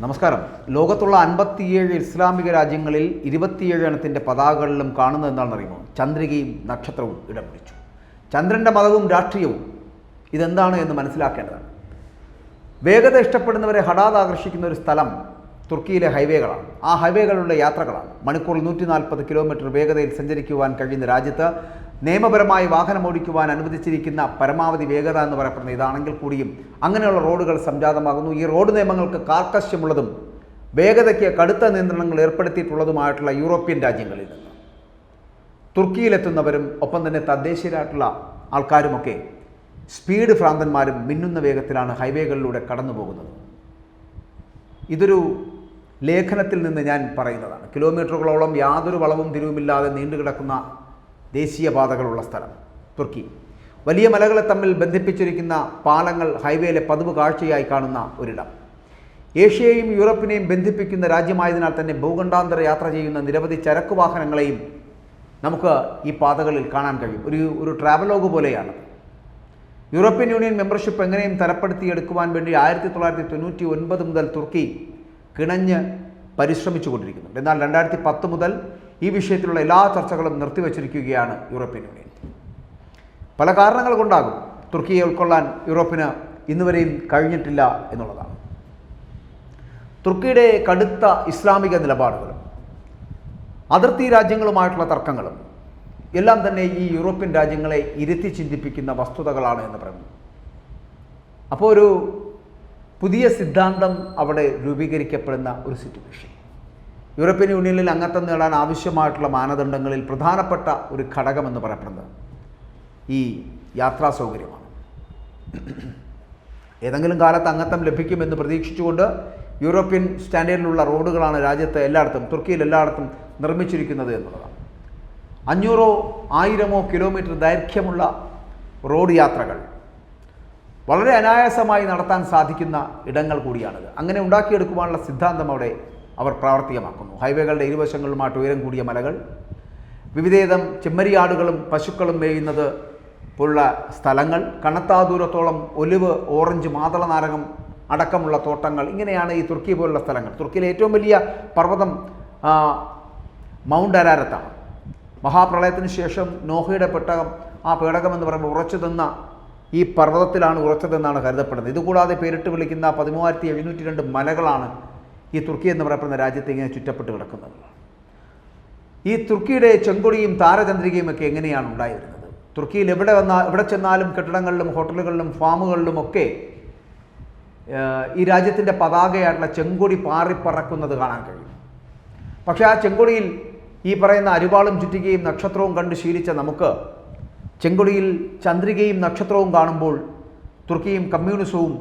നമസ്കാരം. ലോകത്തുള്ള അൻപത്തിയേഴ് ഇസ്ലാമിക രാജ്യങ്ങളിൽ ഇരുപത്തിയേഴ് എണ്ണത്തിന്റെ പതാകകളിലും കാണുന്നത് എന്താണെന്ന് അറിയുമോ ചന്ദ്രികയും നക്ഷത്രവും ഇടം പിടിച്ചു. ചന്ദ്രന്റെ മതവും രാഷ്ട്രീയവും. ഇതെന്താണ് എന്ന് മനസ്സിലാക്കേണ്ടതാണ്. വേഗത ഇഷ്ടപ്പെടുന്നവരെ ഹഠാത് ആകർഷിക്കുന്ന ഒരു സ്ഥലം തുർക്കിയിലെ ഹൈവേകളാണ്. ആ ഹൈവേകളുടെ യാത്രകളാണ്. മണിക്കൂറിൽ നൂറ്റി നാൽപ്പത് കിലോമീറ്റർ വേഗതയിൽ സഞ്ചരിക്കുവാൻ കഴിയുന്ന രാജ്യത്ത് നിയമപരമായി വാഹനം ഓടിക്കുവാൻ അനുവദിച്ചിരിക്കുന്ന പരമാവധി വേഗത എന്ന് പറയപ്പെടുന്ന ഇതാണെങ്കിൽ കൂടിയും അങ്ങനെയുള്ള റോഡുകൾ സംജാതമാകുന്നു. ഈ റോഡ് നിയമങ്ങൾക്ക് കാർക്കശ്യമുള്ളതും വേഗതയ്ക്ക് കടുത്ത നിയന്ത്രണങ്ങൾ ഏർപ്പെടുത്തിയിട്ടുള്ളതുമായിട്ടുള്ള യൂറോപ്യൻ രാജ്യങ്ങളിൽ നിന്ന്. തുർക്കിയിലെത്തുന്നവരും ഒപ്പം തന്നെ തദ്ദേശീയരായിട്ടുള്ള ആൾക്കാരുമൊക്കെ സ്പീഡ് ഭ്രാന്തന്മാരും മിന്നുന്ന വേഗത്തിലാണ് ഹൈവേകളിലൂടെ കടന്നു പോകുന്നത് ഇതൊരു ലേഖനത്തിൽ നിന്ന് ഞാൻ പറയുന്നതാണ്. കിലോമീറ്ററുകളോളം യാതൊരു വളവും തിരിവുമില്ലാതെ നീണ്ടുകിടക്കുന്ന ദേശീയപാതകളുള്ള സ്ഥലം തുർക്കി. വലിയ മലകളെ തമ്മിൽ ബന്ധിപ്പിച്ചിരിക്കുന്ന പാലങ്ങൾ ഹൈവേയിലെ പതിവ് കാഴ്ചയായി കാണുന്ന ഒരിടം. ഏഷ്യയെയും യൂറോപ്പിനെയും ബന്ധിപ്പിക്കുന്ന രാജ്യമായതിനാൽ തന്നെ ഭൂഖണ്ഡാന്തര യാത്ര ചെയ്യുന്ന നിരവധി ചരക്ക് വാഹനങ്ങളെയും നമുക്ക് ഈ പാതകളിൽ കാണാൻ കഴിയും. ഒരു ഒരു ട്രാവലോഗ് പോലെയാണ്. യൂറോപ്യൻ യൂണിയൻ മെമ്പർഷിപ്പ് എങ്ങനെയും തരപ്പെടുത്തിയെടുക്കുവാൻ വേണ്ടി ആയിരത്തി തൊള്ളായിരത്തി തൊണ്ണൂറ്റി ഒൻപത് മുതൽ തുർക്കി കിണഞ്ഞ് പരിശ്രമിച്ചു കൊണ്ടിരിക്കുന്നു എന്നാൽ രണ്ടായിരത്തി പത്ത് മുതൽ ഈ വിഷയത്തിലുള്ള എല്ലാ ചർച്ചകളും നിർത്തിവച്ചിരിക്കുകയാണ് യൂറോപ്യൻ യൂണിയൻ. പല കാരണങ്ങൾ കൊണ്ടാകും തുർക്കിയെ ഉൾക്കൊള്ളാൻ യൂറോപ്പിന് ഇന്നുവരെയും കഴിഞ്ഞിട്ടില്ല എന്നുള്ളതാണ്. തുർക്കിയുടെ കടുത്ത ഇസ്ലാമിക നിലപാടുകളും അതിർത്തി രാജ്യങ്ങളുമായിട്ടുള്ള തർക്കങ്ങളും എല്ലാം തന്നെ ഈ യൂറോപ്യൻ രാജ്യങ്ങളെ ഇരുത്തി ചിന്തിപ്പിക്കുന്ന വസ്തുതകളാണ് എന്ന് പറയുന്നു. അപ്പോൾ ഒരു പുതിയ സിദ്ധാന്തം അവിടെ രൂപീകരിക്കപ്പെടുന്ന ഒരു സിറ്റുവേഷൻ യൂറോപ്യൻ യൂണിയനിൽ അംഗത്വം നേടാൻ ആവശ്യമായിട്ടുള്ള മാനദണ്ഡങ്ങളിൽ പ്രധാനപ്പെട്ട ഒരു ഘടകമെന്ന് പറയപ്പെടുന്നത് ഈ യാത്രാ സൗകര്യമാണ്. ഏതെങ്കിലും കാലത്ത് അംഗത്വം ലഭിക്കുമെന്ന് പ്രതീക്ഷിച്ചുകൊണ്ട് യൂറോപ്യൻ സ്റ്റാൻഡേർഡിലുള്ള റോഡുകളാണ് രാജ്യത്ത് എല്ലായിടത്തും തുർക്കിയിൽ എല്ലായിടത്തും നിർമ്മിച്ചിരിക്കുന്നത് എന്നുള്ളതാണ്. അഞ്ഞൂറോ ആയിരമോ കിലോമീറ്റർ ദൈർഘ്യമുള്ള റോഡ് യാത്രകൾ വളരെ അനായാസമായി നടത്താൻ സാധിക്കുന്ന ഇടങ്ങൾ കൂടിയാണിത്. അങ്ങനെ ഉണ്ടാക്കിയെടുക്കുവാനുള്ള സിദ്ധാന്തം അവിടെ അവർ പ്രാവർത്തികമാക്കുന്നു. ഹൈവേകളുടെ ഇരുവശങ്ങളുമായിട്ട് ഉയരം കൂടിയ മലകൾ വിവിധേതം ചെമ്മരിയാടുകളും പശുക്കളും മേയുന്നത് പോലുള്ള സ്ഥലങ്ങൾ കണത്താ ദൂരത്തോളം ഒലിവ് ഓറഞ്ച് മാതള നാരകം അടക്കമുള്ള തോട്ടങ്ങൾ ഇങ്ങനെയാണ് ഈ തുർക്കി പോലുള്ള സ്ഥലങ്ങൾ. തുർക്കിയിലെ ഏറ്റവും വലിയ പർവതം മൗണ്ട് അരാരത്താണ്. മഹാപ്രളയത്തിന് ശേഷം നോഹയുടെ പെട്ടകം ആ പേടകം എന്ന് പറയുമ്പോൾ ഉറച്ചു നിന്ന ഈ പർവതത്തിലാണ് ഉറച്ചതെന്നാണ് കരുതപ്പെടുന്നത്. ഇതുകൂടാതെ പേരിട്ട് വിളിക്കുന്ന പതിമൂവായിരത്തി എഴുന്നൂറ്റി രണ്ട് മലകളാണ് ഈ തുർക്കി എന്ന് പറയപ്പെടുന്ന രാജ്യത്തെ ഇങ്ങനെ ചുറ്റപ്പെട്ട് കിടക്കുന്നത്. ഈ തുർക്കിയുടെ ചെങ്കൊടിയും താരചന്ദ്രികയും ഒക്കെ എങ്ങനെയാണ് ഉണ്ടായിരുന്നത്? തുർക്കിയിൽ എവിടെ വന്നാൽ എവിടെ ചെന്നാലും കെട്ടിടങ്ങളിലും ഹോട്ടലുകളിലും ഫാമുകളിലും ഒക്കെ ഈ രാജ്യത്തിന്റെ പതാകയായിട്ടുള്ള ചെങ്കൊടി പാറിപ്പറക്കുന്നത് കാണാൻ കഴിയും. പക്ഷേ ആ ചെങ്കൊടിയിൽ ഈ പറയുന്ന അരിവാളും ചുറ്റികയും നക്ഷത്രവും കണ്ട് ശീലിച്ച നമുക്ക് ചെങ്കൊടിയിൽ ചന്ദ്രികയും നക്ഷത്രവും കാണുമ്പോൾ തുർക്കിയും കമ്മ്യൂണിസവും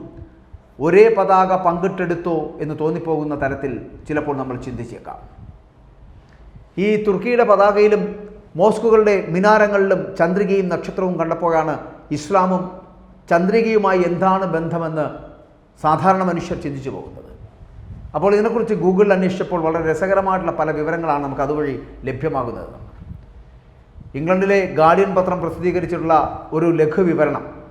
ഒരേ പതാക പങ്കിട്ടെടുത്തോ എന്ന് തോന്നിപ്പോകുന്ന തരത്തിൽ ചിലപ്പോൾ നമ്മൾ ചിന്തിച്ചേക്കാം. ഈ തുർക്കിയുടെ പതാകയിലും മോസ്കുകളുടെ മിനാരങ്ങളിലും ചന്ദ്രികയും നക്ഷത്രവും കണ്ടപ്പോഴാണ് ഇസ്ലാമും ചന്ദ്രികയുമായി എന്താണ് ബന്ധമെന്ന് സാധാരണ മനുഷ്യർ ചിന്തിച്ചു പോകുന്നത്. അപ്പോൾ ഇതിനെക്കുറിച്ച് ഗൂഗിളിൽ അന്വേഷിച്ചപ്പോൾ വളരെ രസകരമായിട്ടുള്ള പല വിവരങ്ങളാണ് നമുക്ക് അതുവഴി ലഭ്യമാകുന്നത്. ഇംഗ്ലണ്ടിലെ ഗാർഡിയൻ പത്രം പ്രസിദ്ധീകരിച്ചിട്ടുള്ള ഒരു ലഘു വിവരണം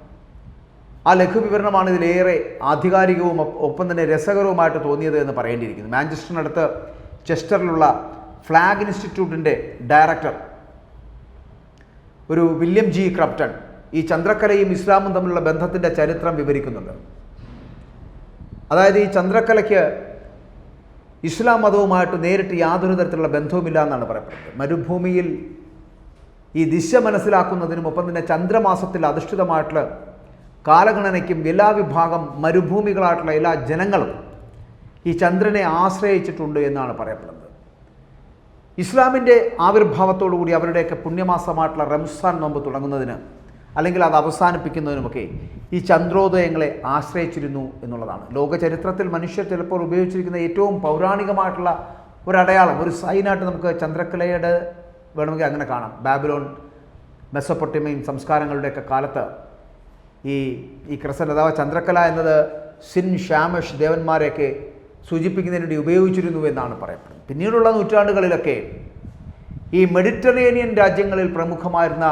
ആ ലഘു വിവരണമാണ് ഇതിലേറെ ആധികാരികവും ഒപ്പം തന്നെ രസകരവുമായിട്ട് തോന്നിയത് എന്ന് പറയേണ്ടിയിരിക്കുന്നു. മാഞ്ചസ്റ്ററിനടുത്ത് ചെസ്റ്ററിലുള്ള ഫ്ലാഗ് ഇൻസ്റ്റിറ്റ്യൂട്ടിന്റെ ഡയറക്ടർ ഒരു വില്യം ജി. ക്രപ്റ്റൺ ഈ ചന്ദ്രക്കലയും ഇസ്ലാമും തമ്മിലുള്ള ബന്ധത്തിന്റെ ചരിത്രം വിവരിക്കുന്നുണ്ട്. അതായത് ഈ ചന്ദ്രക്കലയ്ക്ക് ഇസ്ലാം മതവുമായിട്ട് നേരിട്ട് യാതൊരു തരത്തിലുള്ള ബന്ധവുമില്ല എന്നാണ് പറയപ്പെടുന്നത്. മരുഭൂമിയിൽ ഈ ദിശ മനസ്സിലാക്കുന്നതിനും ഒപ്പം തന്നെ ചന്ദ്രമാസത്തിൽ അധിഷ്ഠിതമായിട്ടുള്ള കാലഗണനയ്ക്കും എല്ലാ വിഭാഗം മരുഭൂമികളായിട്ടുള്ള എല്ലാ ജനങ്ങളും ഈ ചന്ദ്രനെ ആശ്രയിച്ചിട്ടുണ്ട് എന്നാണ് പറയപ്പെടുന്നത്. ഇസ്ലാമിന്റെ ആവിർഭാവത്തോടുകൂടി അവരുടെയൊക്കെ പുണ്യമാസമായിട്ടുള്ള റംസാൻ നോമ്പ് തുടങ്ങുന്നതിന് അല്ലെങ്കിൽ അത് അവസാനിപ്പിക്കുന്നതിനുമൊക്കെ ഈ ചന്ദ്രോദയങ്ങളെ ആശ്രയിച്ചിരുന്നു എന്നുള്ളതാണ്. ലോകചരിത്രത്തിൽ മനുഷ്യർ ചിലപ്പോൾ ഉപയോഗിച്ചിരിക്കുന്ന ഏറ്റവും പൗരാണികമായിട്ടുള്ള ഒരു അടയാളം ഒരു സൈനായിട്ട് നമുക്ക് ചന്ദ്രക്കലയുടെ വേണമെങ്കിൽ അങ്ങനെ കാണാം. ബാബിലോൺ മെസ്സപ്പൊട്ടിമയും സംസ്കാരങ്ങളുടെയൊക്കെ കാലത്ത് ഈ ഈ ക്രസൻ അഥവാ ചന്ദ്രക്കല എന്നത് സിൻ ഷാമഷ് ദേവന്മാരെയൊക്കെ സൂചിപ്പിക്കുന്നതിന് വേണ്ടി ഉപയോഗിച്ചിരുന്നു എന്നാണ് പറയപ്പെടുന്നത്. പിന്നീടുള്ള നൂറ്റാണ്ടുകളിലൊക്കെ ഈ മെഡിറ്ററേനിയൻ രാജ്യങ്ങളിൽ പ്രമുഖമായിരുന്ന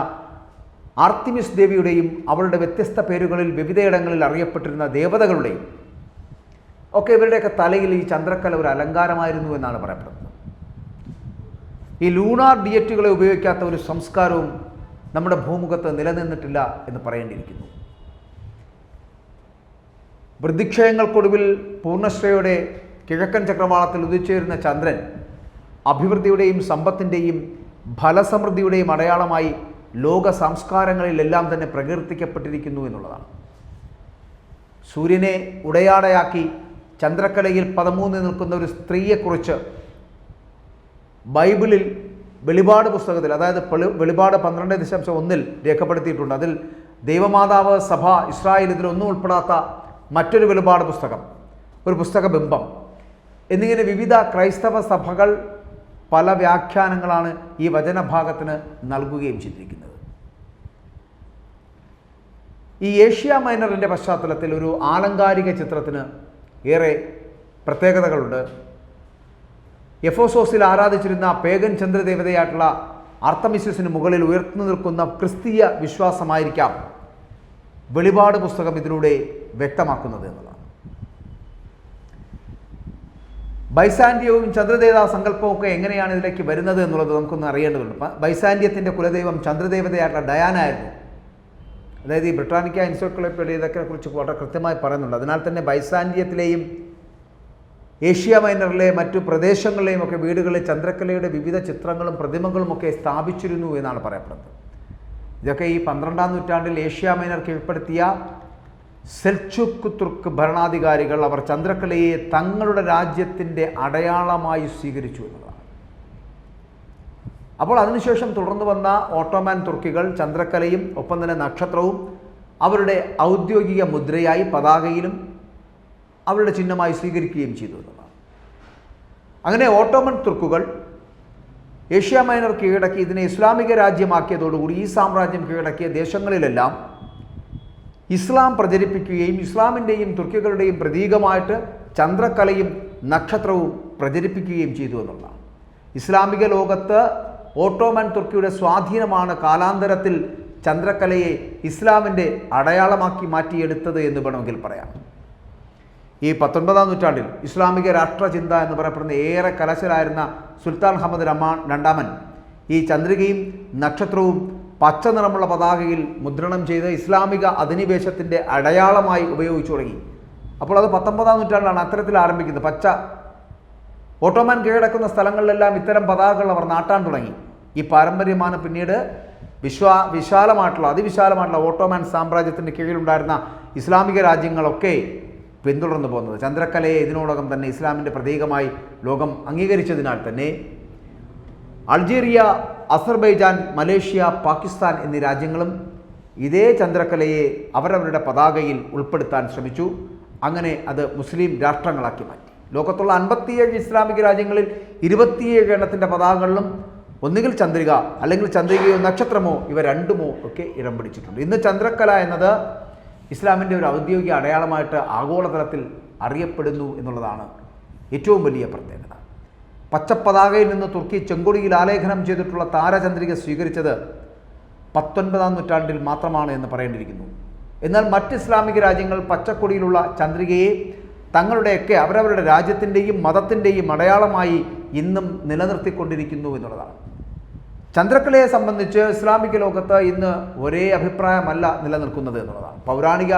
ആർത്തിമിസ് ദേവിയുടെയും അവളുടെ വ്യത്യസ്ത പേരുകളിൽ വിവിധയിടങ്ങളിൽ അറിയപ്പെട്ടിരുന്ന ദേവതകളുടെയും ഒക്കെ ഇവരുടെയൊക്കെ തലയിൽ ഈ ചന്ദ്രക്കല ഒരു അലങ്കാരമായിരുന്നു എന്നാണ് പറയപ്പെടുന്നത്. ഈ ലൂണാർ ഡിയറ്റുകളെ ഉപയോഗിക്കാത്ത ഒരു സംസ്കാരവും നമ്മുടെ ഭൂമുഖത്ത് നിലനിന്നിട്ടില്ല എന്ന് പറയേണ്ടിയിരിക്കുന്നു. വൃദ്ധിക്ഷയങ്ങൾക്കൊടുവിൽ പൂർണശ്രയോടെ കിഴക്കൻ ചക്രവാളത്തിൽ ഉദിച്ചേരുന്ന ചന്ദ്രൻ അഭിവൃദ്ധിയുടെയും സമ്പത്തിന്റെയും ഫലസമൃദ്ധിയുടെയും അടയാളമായി ലോക സംസ്കാരങ്ങളിലെല്ലാം തന്നെ പ്രകീർത്തിക്കപ്പെട്ടിരിക്കുന്നു എന്നുള്ളതാണ്. സൂര്യനെ ഉടയാടയാക്കി ചന്ദ്രക്കലയിൽ പതിമൂന്ന് നിൽക്കുന്ന ഒരു സ്ത്രീയെക്കുറിച്ച് ബൈബിളിൽ വെളിപാട് പുസ്തകത്തിൽ അതായത് വെളിപാട് പന്ത്രണ്ട് ദശാംശം ഒന്നിൽ രേഖപ്പെടുത്തിയിട്ടുണ്ട്. അതിൽ ദൈവമാതാവ് സഭ ഇസ്രായേൽ ഇതിലൊന്നും ഉൾപ്പെടാത്ത മറ്റൊരു വെളിപാട് പുസ്തകം. ഒരു പുസ്തക ബിംബം. എന്നിങ്ങനെ വിവിധ ക്രൈസ്തവ സഭകൾ പല വ്യാഖ്യാനങ്ങളാണ് ഈ വചനഭാഗത്തിന് നൽകുകയും ചെയ്തിരിക്കുന്നത്. ഈ ഏഷ്യ മൈനറിന്റെ പശ്ചാത്തലത്തിൽ ഒരു ആലങ്കാരിക ചിത്രത്തിന് ഏറെ പ്രത്യേകതകളുണ്ട്. എഫോസോസിൽ ആരാധിച്ചിരുന്ന പേഗൻ ചന്ദ്രദേവതയായിട്ടുള്ള ആർത്തമിസിന് മുകളിൽ ഉയർന്നു നിൽക്കുന്ന ക്രിസ്തീയ വിശ്വാസമായിരിക്കാം വെളിപാട് പുസ്തകം ഇതിലൂടെ വ്യക്തമാക്കുന്നത് എന്നുള്ളതാണ്. ബൈസാൻഡ്യവും ചന്ദ്രദേവതാ സങ്കല്പവും ഒക്കെ എങ്ങനെയാണ് ഇതിലേക്ക് വരുന്നത് എന്നുള്ളത് നമുക്കൊന്ന് അറിയേണ്ടതുണ്ട്. പ- ബൈസാൻഡ്യത്തിന്റെ കുലദൈവം ചന്ദ്രദേവതയായിട്ടുള്ള ഡയാനായിരുന്നു അതായത് ഈ ബ്രിട്ടാനിക്ക എൻസൈക്ലോപ്പീഡിയ ഇതൊക്കെ കുറിച്ച് വളരെ കൃത്യമായി പറയുന്നുണ്ട്. അതിനാൽ തന്നെ ബൈസാൻഡ്യത്തിലെയും ഏഷ്യ മൈനറിലെ മറ്റു പ്രദേശങ്ങളിലെയും ഒക്കെ വീടുകളിൽ ചന്ദ്രക്കലയുടെ വിവിധ ചിത്രങ്ങളും പ്രതിമകളും ഒക്കെ സ്ഥാപിച്ചിരുന്നു എന്നാണ് പറയപ്പെടുന്നത്. ഇതൊക്കെ ഈ പന്ത്രണ്ടാം നൂറ്റാണ്ടിൽ ഏഷ്യ മൈനർ കീഴ്പ്പെടുത്തിയ സെൽച്ചുക്ക് തുർക്ക് ഭരണാധികാരികൾ അവർ ചന്ദ്രക്കലയെ തങ്ങളുടെ രാജ്യത്തിന്റെ അടയാളമായി സ്വീകരിച്ചു എന്നുള്ളതാണ് അപ്പോൾ അതിനുശേഷം തുടർന്ന് വന്ന ഓട്ടോമാൻ തുർക്കികൾ ചന്ദ്രക്കലയും ഒപ്പം തന്നെ നക്ഷത്രവും അവരുടെ ഔദ്യോഗിക മുദ്രയായി പതാകയിലും അവരുടെ ചിഹ്നമായി സ്വീകരിക്കുകയും ചെയ്തു എന്നുള്ളതാണ് അങ്ങനെ ഓട്ടോമൻ തുർക്കുകൾ ഏഷ്യ മൈനർ കീഴടക്കി ഇതിനെ ഇസ്ലാമിക രാജ്യമാക്കിയതോടുകൂടി ഈ സാമ്രാജ്യം കീഴടക്കിയ ദേശങ്ങളിലെല്ലാം ഇസ്ലാം പ്രചരിപ്പിക്കുകയും ഇസ്ലാമിന്റെയും തുർക്കികളുടെയും പ്രതീകമായിട്ട് ചന്ദ്രക്കലയും നക്ഷത്രവും പ്രചരിപ്പിക്കുകയും ചെയ്തു എന്നുള്ളതാണ്. ഇസ്ലാമിക ലോകത്ത് ഓട്ടോമൻ തുർക്കിയുടെ സ്വാധീനമാണ് കാലാന്തരത്തിൽ ചന്ദ്രക്കലയെ ഇസ്ലാമിന്റെ അടയാളമാക്കി മാറ്റിയെടുത്തത് എന്ന് വേണമെങ്കിൽ പറയാം. ഈ പത്തൊൻപതാം നൂറ്റാണ്ടിൽ ഇസ്ലാമിക രാഷ്ട്രചിന്ത എന്ന് പറയപ്പെടുന്ന ഏറെ കലശലായിരുന്ന സുൽത്താൻ അഹമ്മദ് രമാൻ രണ്ടാമൻ ഈ ചന്ദ്രികയും നക്ഷത്രവും പച്ച നിറമുള്ള പതാകയിൽ മുദ്രണം ചെയ്ത് ഇസ്ലാമിക അധിനിവേശത്തിന്റെ അടയാളമായി ഉപയോഗിച്ചു തുടങ്ങി. അപ്പോൾ അത് പത്തൊമ്പതാം നൂറ്റാണ്ടാണ് അത്തരത്തിൽ ആരംഭിക്കുന്നത്. പച്ച ഓട്ടോമാൻ കീഴടക്കുന്ന സ്ഥലങ്ങളിലെല്ലാം ഇത്തരം പതാകകൾ അവർ നാട്ടാൻ തുടങ്ങി. ഈ പാരമ്പര്യമാണ് പിന്നീട് വിശ്വാ വിശാലമായിട്ടുള്ള അതിവിശാലമായിട്ടുള്ള ഓട്ടോമാൻ സാമ്രാജ്യത്തിന്റെ കീഴിലുണ്ടായിരുന്ന ഇസ്ലാമിക രാജ്യങ്ങളൊക്കെ പിന്തുടർന്നു പോകുന്നത്. ചന്ദ്രക്കലയെ ഇതിനോടകം തന്നെ ഇസ്ലാമിന്റെ പ്രതീകമായി ലോകം അംഗീകരിച്ചതിനാൽ തന്നെ അൾജീരിയ അസർബൈജാൻ മലേഷ്യ പാകിസ്ഥാൻ എന്നീ രാജ്യങ്ങളും ഇതേ ചന്ദ്രക്കലയെ അവരവരുടെ പതാകയിൽ ഉൾപ്പെടുത്താൻ ശ്രമിച്ചു. അങ്ങനെ അത് മുസ്ലിം രാഷ്ട്രങ്ങളാക്കി മാറ്റി. ലോകത്തുള്ള അൻപത്തിയേഴ് ഇസ്ലാമിക രാജ്യങ്ങളിൽ ഇരുപത്തിയേഴ് എണ്ണത്തിന്റെ പതാകകളിലും ഒന്നുകിൽ ചന്ദ്രിക അല്ലെങ്കിൽ ചന്ദ്രികയോ നക്ഷത്രമോ ഇവ രണ്ടുമോ ഒക്കെ ഇടം പിടിച്ചിട്ടുണ്ട്. ഇന്ന് ചന്ദ്രക്കല എന്നത് ഇസ്ലാമിന്റെ ഒരു ഔദ്യോഗിക അടയാളമായിട്ട് ആഗോളതലത്തിൽ അറിയപ്പെടുന്നു എന്നുള്ളതാണ് ഏറ്റവും വലിയ പ്രത്യേകത. പച്ചപ്പതാകയിൽ നിന്ന് തുർക്കി ചെങ്കൊടിയിൽ ആലേഖനം ചെയ്തിട്ടുള്ള താരചന്ദ്രിക സ്വീകരിച്ചത് പത്തൊൻപതാം നൂറ്റാണ്ടിൽ മാത്രമാണ് എന്ന് പറയേണ്ടിയിരിക്കുന്നു. എന്നാൽ മറ്റ് ഇസ്ലാമിക രാജ്യങ്ങൾ പച്ചക്കൊടിയിലുള്ള ചന്ദ്രികയെ തങ്ങളുടെയൊക്കെ അവരവരുടെ രാജ്യത്തിന്റെയും മതത്തിന്റെയും അടയാളമായി ഇന്നും നിലനിർത്തിക്കൊണ്ടിരിക്കുന്നു എന്നുള്ളതാണ്. ചന്ദ്രക്കലയെ സംബന്ധിച്ച് ഇസ്ലാമിക ലോകത്ത് ഇന്ന് ഒരേ അഭിപ്രായമല്ല നിലനിൽക്കുന്നത് എന്നുള്ളതാണ്. പൗരാണിക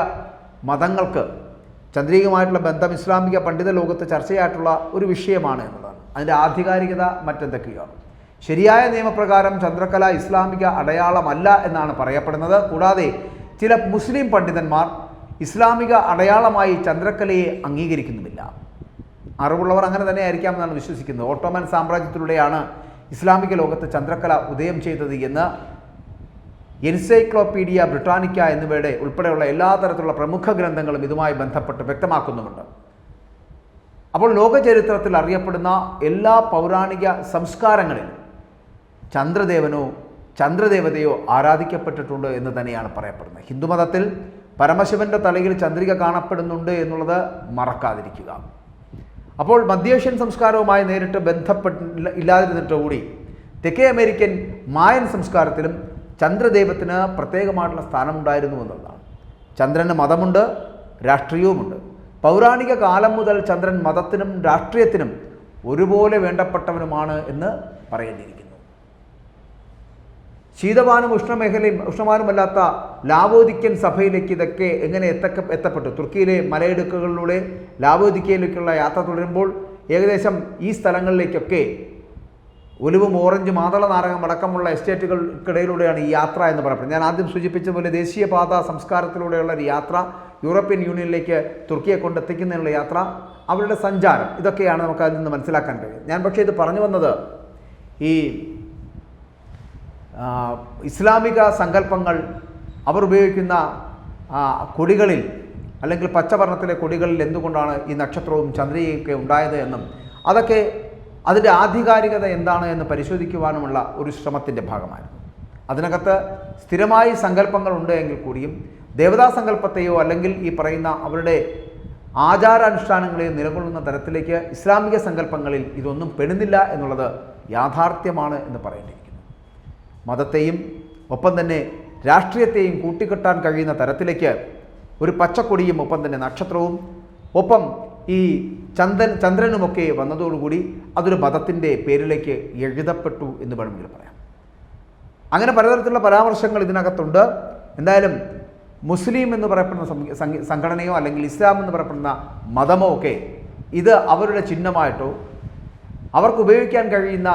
മതങ്ങൾക്ക് ചന്ദ്രികമായിട്ടുള്ള ബന്ധം ഇസ്ലാമിക പണ്ഡിത ലോകത്ത് ചർച്ചയായിട്ടുള്ള ഒരു വിഷയമാണ് എന്നുള്ളതാണ്. അതിന്റെ ആധികാരികത മറ്റെന്തൊക്കെയാണ് ശരിയായ നിയമപ്രകാരം ചന്ദ്രകല ഇസ്ലാമിക അടയാളമല്ല എന്നാണ് പറയപ്പെടുന്നത്. കൂടാതെ ചില മുസ്ലിം പണ്ഡിതന്മാർ ഇസ്ലാമിക അടയാളമായി ചന്ദ്രക്കലയെ അംഗീകരിക്കുന്നുമില്ല. അറിവുള്ളവർ അങ്ങനെ തന്നെ ആയിരിക്കാം എന്നാണ് വിശ്വസിക്കുന്നത്. ഓട്ടോമൻ സാമ്രാജ്യത്തിലൂടെയാണ് ഇസ്ലാമിക ലോകത്ത് ചന്ദ്രക്കല ഉദയം ചെയ്തത് എന്ന് എൻസൈക്ലോപീഡിയ ബ്രിട്ടാനിക്ക എന്നിവയുടെ ഉൾപ്പെടെയുള്ള എല്ലാ തരത്തിലുള്ള പ്രമുഖ ഗ്രന്ഥങ്ങളും ഇതുമായി ബന്ധപ്പെട്ട് വ്യക്തമാക്കുന്നുമുണ്ട്. അപ്പോൾ ലോകചരിത്രത്തിൽ അറിയപ്പെടുന്ന എല്ലാ പൗരാണിക സംസ്കാരങ്ങളിലും ചന്ദ്രദേവനോ ചന്ദ്രദേവതയോ ആരാധിക്കപ്പെട്ടിട്ടുണ്ട് എന്ന് തന്നെയാണ് പറയപ്പെടുന്നത്. ഹിന്ദുമതത്തിൽ പരമശിവന്റെ തലയിൽ ചന്ദ്രിക കാണപ്പെടുന്നുണ്ട് എന്നുള്ളത് മറക്കാതിരിക്കുക. അപ്പോൾ മധ്യേഷ്യൻ സംസ്കാരവുമായി നേരിട്ട് ബന്ധപ്പെട്ട ഇല്ലാതിരുന്നിട്ട് കൂടി തെക്കേ അമേരിക്കൻ മായൻ സംസ്കാരത്തിലും ചന്ദ്രദേവത്തിന് പ്രത്യേകമായിട്ടുള്ള സ്ഥാനമുണ്ടായിരുന്നു എന്നുള്ളതാണ്. ചന്ദ്രന് മതമുണ്ട് രാഷ്ട്രീയവുമുണ്ട്. പൗരാണിക കാലം മുതൽ ചന്ദ്രൻ മതത്തിനും രാഷ്ട്രീയത്തിനും ഒരുപോലെ വേണ്ടപ്പെട്ടവനുമാണ് എന്ന് പറയേണ്ടിയിരിക്കുന്നു. ശീതവാനും ഉഷ്ണമേഖലയും ഉഷ്ണമാനുമല്ലാത്ത ലാവോദിക്കൻ സഭയിലേക്ക് ഇതൊക്കെ എങ്ങനെ എത്തക്ക എത്തപ്പെട്ടു? തുർക്കിയിലെ മലയിടുക്കുകളിലൂടെ ലാവോദിക്കയിലേക്കുള്ള യാത്ര തുടരുമ്പോൾ ഏകദേശം ഈ സ്ഥലങ്ങളിലേക്കൊക്കെ ഒലിവും ഓറഞ്ചും മാതള നാരകം അടക്കമുള്ള എസ്റ്റേറ്റുകൾക്കിടയിലൂടെയാണ് ഈ യാത്ര എന്ന് പറയപ്പെടുന്നത്. ഞാൻ ആദ്യം സൂചിപ്പിച്ച പോലെ ദേശീയപാത സംസ്കാരത്തിലൂടെയുള്ള ഒരു യാത്ര യൂറോപ്യൻ യൂണിയനിലേക്ക് തുർക്കിയെ കൊണ്ടെത്തിക്കുന്നതിനുള്ള യാത്ര അവരുടെ സഞ്ചാരം ഇതൊക്കെയാണ് നമുക്ക് അതിൽ നിന്ന് മനസ്സിലാക്കാൻ കഴിയും ഞാൻ പക്ഷേ ഇത് പറഞ്ഞു വന്നത് ഈ ഇസ്ലാമിക സങ്കല്പങ്ങൾ അവർ ഉപയോഗിക്കുന്ന കൊടികളിൽ അല്ലെങ്കിൽ പച്ചവർണത്തിലെ കൊടികളിൽ എന്തുകൊണ്ടാണ് ഈ നക്ഷത്രവും ചന്ദ്രികയൊക്കെ ഉണ്ടായത് എന്നും അതൊക്കെ അതിന്റെ ആധികാരികത എന്താണ് എന്ന് പരിശോധിക്കുവാനുമുള്ള ഒരു ശ്രമത്തിന്റെ ഭാഗമായിരുന്നു. അതിനകത്ത് സ്ഥിരമായി സങ്കല്പങ്ങൾ ഉണ്ട് എങ്കിൽ കൂടിയും ദേവതാ സങ്കല്പത്തെയോ അല്ലെങ്കിൽ ഈ പറയുന്ന അവരുടെ ആചാരാനുഷ്ഠാനങ്ങളെയോ നിലകൊള്ളുന്ന തരത്തിലേക്ക് ഇസ്ലാമിക സങ്കല്പങ്ങളിൽ ഇതൊന്നും പെടുന്നില്ല എന്നുള്ളത് യാഥാർത്ഥ്യമാണ് എന്ന് പറയേണ്ടിയിരിക്കുന്നു. മതത്തെയും ഒപ്പം തന്നെ രാഷ്ട്രീയത്തെയും കൂട്ടിക്കെട്ടാൻ കഴിയുന്ന തരത്തിലേക്ക് ഒരു പച്ചക്കൊടിയും ഒപ്പം തന്നെ നക്ഷത്രവും ഒപ്പം ഈ ചന്ദ്രൻ ചന്ദ്രനുമൊക്കെ വന്നതോടുകൂടി അതൊരു മതത്തിന്റെ പേരിലേക്ക് എഴുതപ്പെട്ടു എന്ന് വേണമെങ്കിൽ പറയാം അങ്ങനെ പലതരത്തിലുള്ള പരാമർശങ്ങൾ ഇതിനകത്തുണ്ട്. എന്തായാലും മുസ്ലിം എന്ന് പറയപ്പെടുന്ന സംഘടനയോ അല്ലെങ്കിൽ ഇസ്ലാം എന്ന് പറയപ്പെടുന്ന മതമോ ഒക്കെ ഇത് അവരുടെ ചിഹ്നമായിട്ടോ അവർക്ക് ഉപയോഗിക്കാൻ കഴിയുന്ന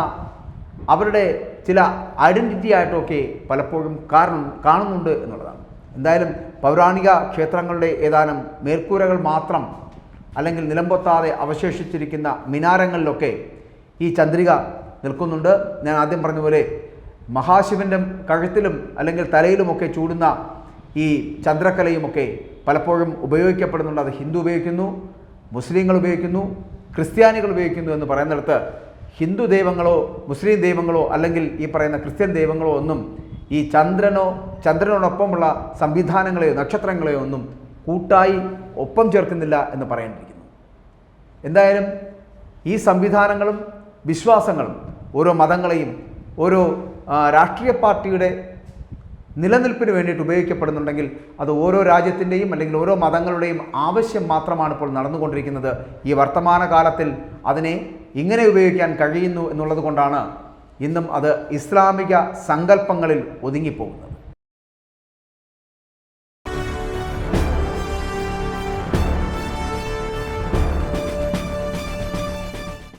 അവരുടെ ചില ഐഡന്റിറ്റി ആയിട്ടോ ഒക്കെ പലപ്പോഴും കാരണം കാണുന്നുണ്ട് എന്നുള്ളതാണ്. എന്തായാലും പൗരാണിക ക്ഷേത്രങ്ങളുടെ ഏതാനും മേൽക്കൂരകൾ മാത്രം അല്ലെങ്കിൽ നിലംപൊത്താതെ അവശേഷിച്ചിരിക്കുന്ന മിനാരങ്ങളിലൊക്കെ ഈ ചന്ദ്രിക നിൽക്കുന്നുണ്ട്. ഞാൻ ആദ്യം പറഞ്ഞ പോലെ മഹാശിവന്റെ കഴുത്തിലും അല്ലെങ്കിൽ തലയിലുമൊക്കെ ചൂടുന്ന ഈ ചന്ദ്രക്കലയുമൊക്കെ പലപ്പോഴും ഉപയോഗിക്കപ്പെടുന്നുണ്ട്. അത് ഹിന്ദു ഉപയോഗിക്കുന്നു മുസ്ലിങ്ങൾ ഉപയോഗിക്കുന്നു ക്രിസ്ത്യാനികൾ ഉപയോഗിക്കുന്നു എന്ന് പറയുന്നിടത്ത് ഹിന്ദു ദൈവങ്ങളോ മുസ്ലിം ദൈവങ്ങളോ അല്ലെങ്കിൽ ഈ പറയുന്ന ക്രിസ്ത്യൻ ദൈവങ്ങളോ ഒന്നും ഈ ചന്ദ്രനോ ചന്ദ്രനോടൊപ്പമുള്ള സംവിധാനങ്ങളെയോ നക്ഷത്രങ്ങളെയോ ഒന്നും കൂട്ടായി ഒപ്പം ചേർക്കുന്നില്ല എന്ന് പറയേണ്ടിയിരിക്കുന്നു എന്തായാലും ഈ സംവിധാനങ്ങളും വിശ്വാസങ്ങളും ഓരോ മതങ്ങളെയും ഓരോ രാഷ്ട്രീയ പാർട്ടിയുടെ നിലനിൽപ്പിന് വേണ്ടിയിട്ട് ഉപയോഗിക്കപ്പെടുന്നുണ്ടെങ്കിൽ അത് ഓരോ രാജ്യത്തിന്റെയും അല്ലെങ്കിൽ ഓരോ മതങ്ങളുടെയും ആവശ്യം മാത്രമാണ് ഇപ്പോൾ നടന്നുകൊണ്ടിരിക്കുന്നത്. ഈ വർത്തമാന കാലത്തിൽ അതിനെ ഇങ്ങനെ ഉപയോഗിക്കാൻ കഴിയുന്നു എന്നുള്ളത് കൊണ്ടാണ് ഇന്നും അത് ഇസ്ലാമിക സങ്കല്പങ്ങളിൽ ഒതുങ്ങിപ്പോകുന്നത്.